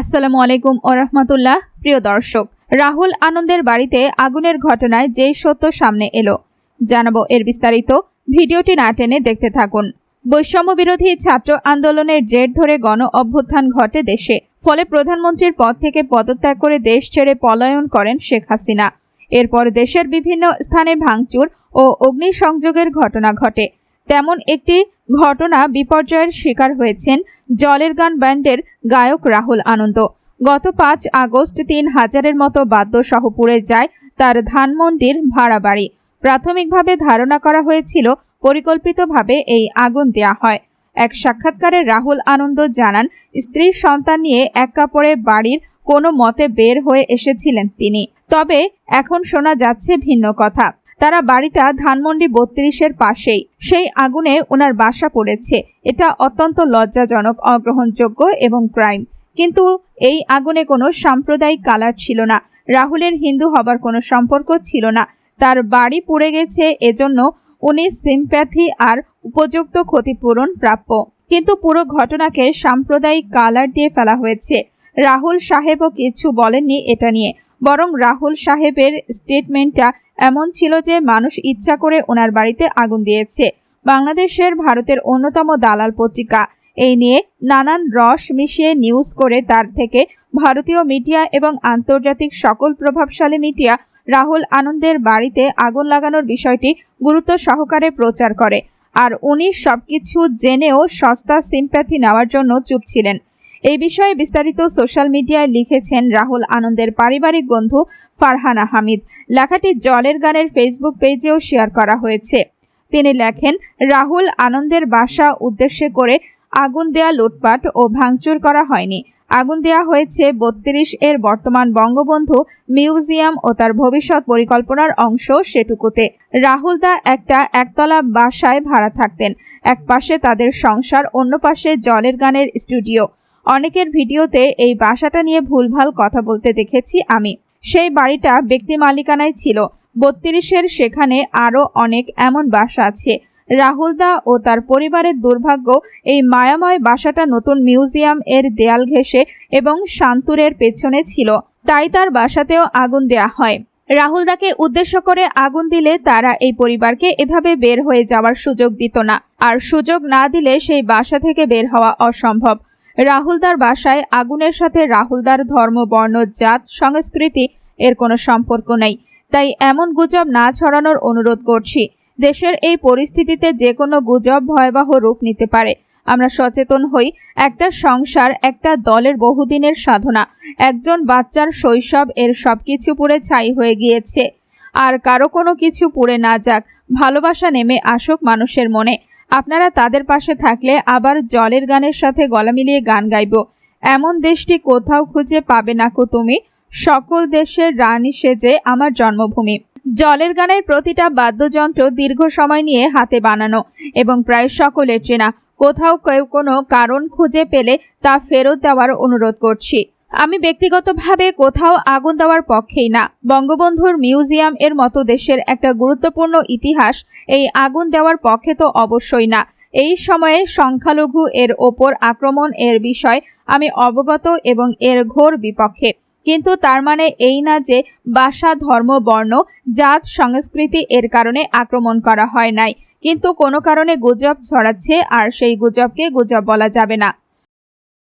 আসসালামু আলাইকুম ও রহমতুল্লাহ, প্রিয় দর্শক। রাহুল আনন্দের বাড়িতে আগুনের ঘটনায় যেই সত্য সামনে এলো, জানাব এর বিস্তারিত। ভিডিওটি না টেনে দেখতে থাকুন। বৈষম্য বিরোধী ছাত্র আন্দোলনের জের ধরে গণ অভ্যুত্থান ঘটে দেশে। ফলে প্রধানমন্ত্রীর পদ থেকে পদত্যাগ করে দেশ ছেড়ে পলায়ন করেন শেখ হাসিনা। এরপর দেশের বিভিন্ন স্থানে ভাঙচুর ও অগ্নিসংযোগের ঘটনা ঘটে। তেমন একটি ঘটনা বিপর্যয়ের শিকার হয়েছেন জলের গান ব্যান্ডের গায়ক রাহুল আনন্দ। গত পাঁচ আগস্ট তিন হাজারের মতো বাদ্যসহ পুড়ে যায় তার ধানমন্ডির ভাড়া বাড়ি। প্রাথমিকভাবে ধারণা করা হয়েছিল, পরিকল্পিতভাবে এই আগুন দেয়া হয়। এক সাক্ষাৎকারে রাহুল আনন্দ জানান, স্ত্রী সন্তান নিয়ে এক কাপড়ে বাড়ির কোনো মতে বের হয়ে এসেছিলেন তিনি। তবে এখন শোনা যাচ্ছে ভিন্ন কথা। তারা বাড়িটা ধানমন্ডি বত্রিশের পাশেই। সেই আগুনে ওনার বাসা পড়েছে। এটা অত্যন্ত লজ্জাজনক, অগ্রহণযোগ্য এবং ক্রাইম। কিন্তু এই আগুনে কোনো সাম্প্রদায়িক কালার ছিল না। রাহুলের হিন্দু হবার কোনো সম্পর্ক ছিল না। তার বাড়ি পুড়ে গেছে, এজন্য উনি সিম্প্যাথি আর উপযুক্ত ক্ষতিপূরণ প্রাপ্য। কিন্তু পুরো ঘটনাকে সাম্প্রদায়িক কালার দিয়ে ফেলা হয়েছে। রাহুল সাহেবও কিছু বলেননি এটা নিয়ে। বরং রাহুল সাহেবের স্টেটমেন্টটা এমন ছিল যে মানুষ ইচ্ছা করে ওনার বাড়িতে আগুন দিয়েছে। বাংলাদেশের ভারতের অন্যতম দালাল পত্রিকা। এই নিয়ে নানান রস মিশিয়ে নিউজ করে তার থেকে ভারতীয় মিডিয়া এবং আন্তর্জাতিক সকল প্রভাবশালী মিডিয়া রাহুল আনন্দের বাড়িতে আগুন লাগানোর বিষয়টি গুরুত্ব সহকারে প্রচার করে। আর উনি সবকিছু জেনেও সস্তা সিম্প্যাথি নেওয়ার জন্য চুপ ছিলেন। এই বিষয়ে বিস্তারিত সোশ্যাল মিডিয়ায় লিখেছেন রাহুল আনন্দের পারিবারিক বন্ধু ফারহানা হামিদ। লেখাটি জলের গানের ফেসবুক পেজেও শেয়ার করা হয়েছে। তিনি লেখেন, রাহুল আনন্দের বাসা উদ্দেশ্যে করে আগুন দেয়া লুটপাট ও ভাঙচুর করা হয়নি। আগুন দেয়া হয়েছে বত্রিশ এর বর্তমান বঙ্গবন্ধু মিউজিয়াম ও তার ভবিষ্যৎ পরিকল্পনার অংশ সেটুকুতে। রাহুল দা একটা একতলা বাসায় ভাড়া থাকতেন। এক পাশে তাদের সংসার অন্য পাশে জলের গানের স্টুডিও। অনেকের ভিডিওতে এই বাসাটা নিয়ে ভুলভাল কথা বলতে দেখেছি আমি। সেই বাড়িটা ব্যক্তি মালিকানায় ছিল। বত্রিশের সেখানে আরও অনেক এমন বাসা আছে। রাহুলদা ও তার পরিবারের দুর্ভাগ্য এই মায়াময় বাসাটা নতুন মিউজিয়াম এর দেয়াল ঘেঁষে এবং শান্তুরের পেছনে ছিল। তাই তার বাসাতেও আগুন দেয়া হয়। রাহুলদাকে উদ্দেশ্য করে আগুন দিলে তারা এই পরিবারকে এভাবে বের হয়ে যাওয়ার সুযোগ দিত না। আর সুযোগ না দিলে সেই বাসা থেকে বের হওয়া অসম্ভব। রাহুলদার বাসায় আগুনের সাথে রাহুলদার ধর্ম, বর্ণ, জাত, সংস্কৃতি এর কোনো সম্পর্ক নেই। তাই এমন গুজব না ছড়ানোর অনুরোধ করছি। দেশের এই পরিস্থিতিতে যে কোনো গুজব ভয়াবহ রূপ নিতে পারে। আমরা সচেতন হই, একটা সংসার একটা দলের বহুদিনের সাধনা। একজন বাচ্চার শৈশব এর সবকিছু পুড়ে ছাই হয়ে গিয়েছে। আর কারও কোনো কিছু পুড়ে না যাক। ভালোবাসা নেমে আসুক মানুষের মনে। আপনারা তাদের পাশে থাকলে আবার জলের গানের সাথে গলা মিলিয়ে গান গাইব। এমন দেশটি কোথাও খুঁজে পাবে না কো তুমি। সকল দেশের রানী সেজে আমার জন্মভূমি। জলের গানের প্রতিটা বাদ্যযন্ত্র দীর্ঘ সময় নিয়ে হাতে বানানো এবং প্রায় সকলের চেনা। কোথাও কেউ কোনো কারণ খুঁজে পেলে তা ফেরত দেওয়ার অনুরোধ করছি। আমি ব্যক্তিগতভাবে কোথাও আগুন দেওয়ার পক্ষেই না। বঙ্গবন্ধুর মিউজিয়াম এর মতো দেশের একটা গুরুত্বপূর্ণ ইতিহাস এই আগুন দেওয়ার পক্ষে তো অবশ্যই না। এই সময়ে সংখ্যালঘু এর ওপর আক্রমণ এর বিষয় আমি অবগত এবং এর ঘোর বিপক্ষে। কিন্তু তার মানে এই না যে বাসা, ধর্ম, বর্ণ, জাত, সংস্কৃতি এর কারণে আক্রমণ করা হয় নাই। কিন্তু কোনো কারণে গুজব ছড়াচ্ছে আর সেই গুজবকে গুজব বলা যাবে না।